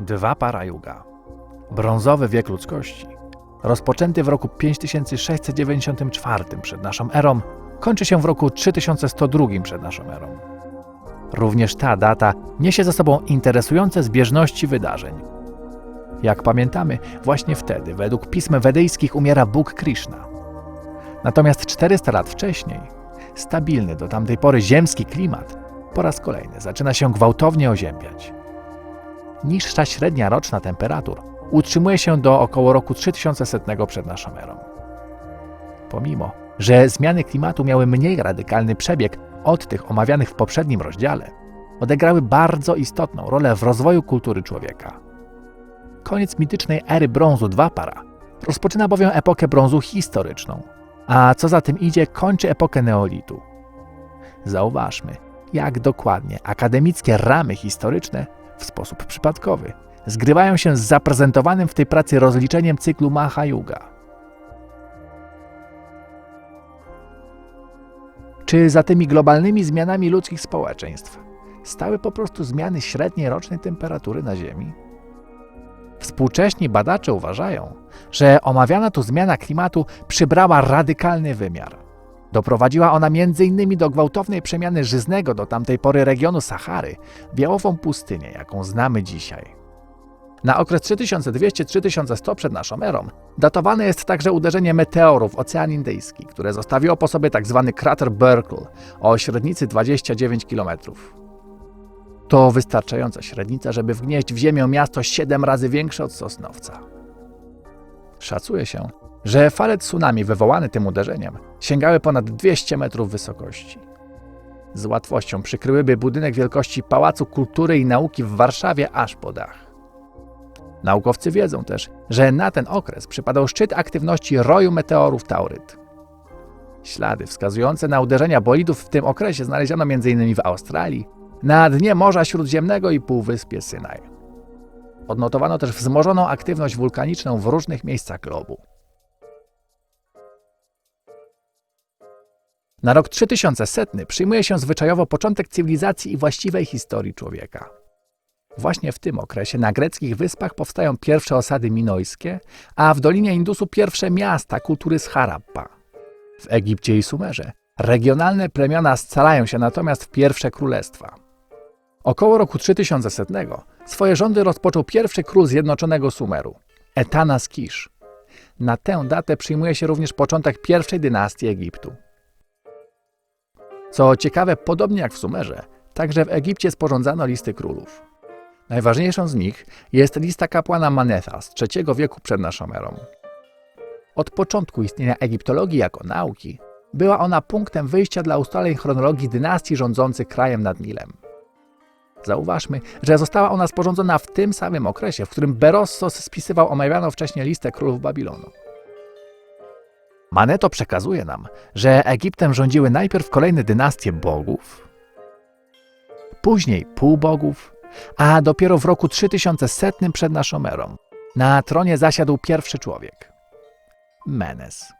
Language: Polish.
Dwa para Yuga. Brązowy wiek ludzkości, rozpoczęty w roku 5694 przed naszą erą, kończy się w roku 3102 przed naszą erą. Również ta data niesie za sobą interesujące zbieżności wydarzeń. Jak pamiętamy, właśnie wtedy, według pism wedyjskich, umiera Bóg Krishna. Natomiast 400 lat wcześniej, stabilny do tamtej pory ziemski klimat po raz kolejny zaczyna się gwałtownie oziębiać. Niższa średnia roczna temperatur utrzymuje się do około roku 3100 przed naszą erą. Pomimo, że zmiany klimatu miały mniej radykalny przebieg od tych omawianych w poprzednim rozdziale, odegrały bardzo istotną rolę w rozwoju kultury człowieka. Koniec mitycznej ery brązu II para rozpoczyna bowiem epokę brązu historyczną, a co za tym idzie, kończy epokę neolitu. Zauważmy, jak dokładnie akademickie ramy historyczne w sposób przypadkowy zgrywają się z zaprezentowanym w tej pracy rozliczeniem cyklu Maha Yuga. Czy za tymi globalnymi zmianami ludzkich społeczeństw stały po prostu zmiany średniej rocznej temperatury na Ziemi? Współcześni badacze uważają, że omawiana tu zmiana klimatu przybrała radykalny wymiar. Doprowadziła ona m.in. do gwałtownej przemiany żyznego do tamtej pory regionu Sahary w jałową pustynię, jaką znamy dzisiaj. Na okres 3200-3100 przed naszą erą datowane jest także uderzenie meteoru w Ocean Indyjski, które zostawiło po sobie tzw. krater Burkle o średnicy 29 km. To wystarczająca średnica, żeby wgnieść w ziemię miasto 7 razy większe od Sosnowca. Szacuje się, że fale tsunami wywołane tym uderzeniem sięgały ponad 200 metrów wysokości. Z łatwością przykryłyby budynek wielkości Pałacu Kultury i Nauki w Warszawie aż po dach. Naukowcy wiedzą też, że na ten okres przypadał szczyt aktywności roju meteorów Tauryt. Ślady wskazujące na uderzenia bolidów w tym okresie znaleziono m.in. w Australii, na dnie Morza Śródziemnego i Półwyspie Synaj. Odnotowano też wzmożoną aktywność wulkaniczną w różnych miejscach globu. Na rok 3100 przyjmuje się zwyczajowo początek cywilizacji i właściwej historii człowieka. Właśnie w tym okresie na greckich wyspach powstają pierwsze osady minojskie, a w Dolinie Indusu pierwsze miasta kultury z Harappa. W Egipcie i Sumerze regionalne plemiona scalają się natomiast w pierwsze królestwa. Około roku 3100 swoje rządy rozpoczął pierwszy król zjednoczonego Sumeru, Etanas Kisz. Na tę datę przyjmuje się również początek pierwszej dynastii Egiptu. Co ciekawe, podobnie jak w Sumerze, także w Egipcie sporządzano listy królów. Najważniejszą z nich jest lista kapłana Manetha z III wieku przed naszą erą. Od początku istnienia egiptologii jako nauki była ona punktem wyjścia dla ustaleń chronologii dynastii rządzących krajem nad Nilem. Zauważmy, że została ona sporządzona w tym samym okresie, w którym Berossos spisywał omawianą wcześniej listę królów Babilonu. Maneto przekazuje nam, że Egiptem rządziły najpierw kolejne dynastie bogów, później półbogów, a dopiero w roku 3100 przed naszą erą na tronie zasiadł pierwszy człowiek Menes.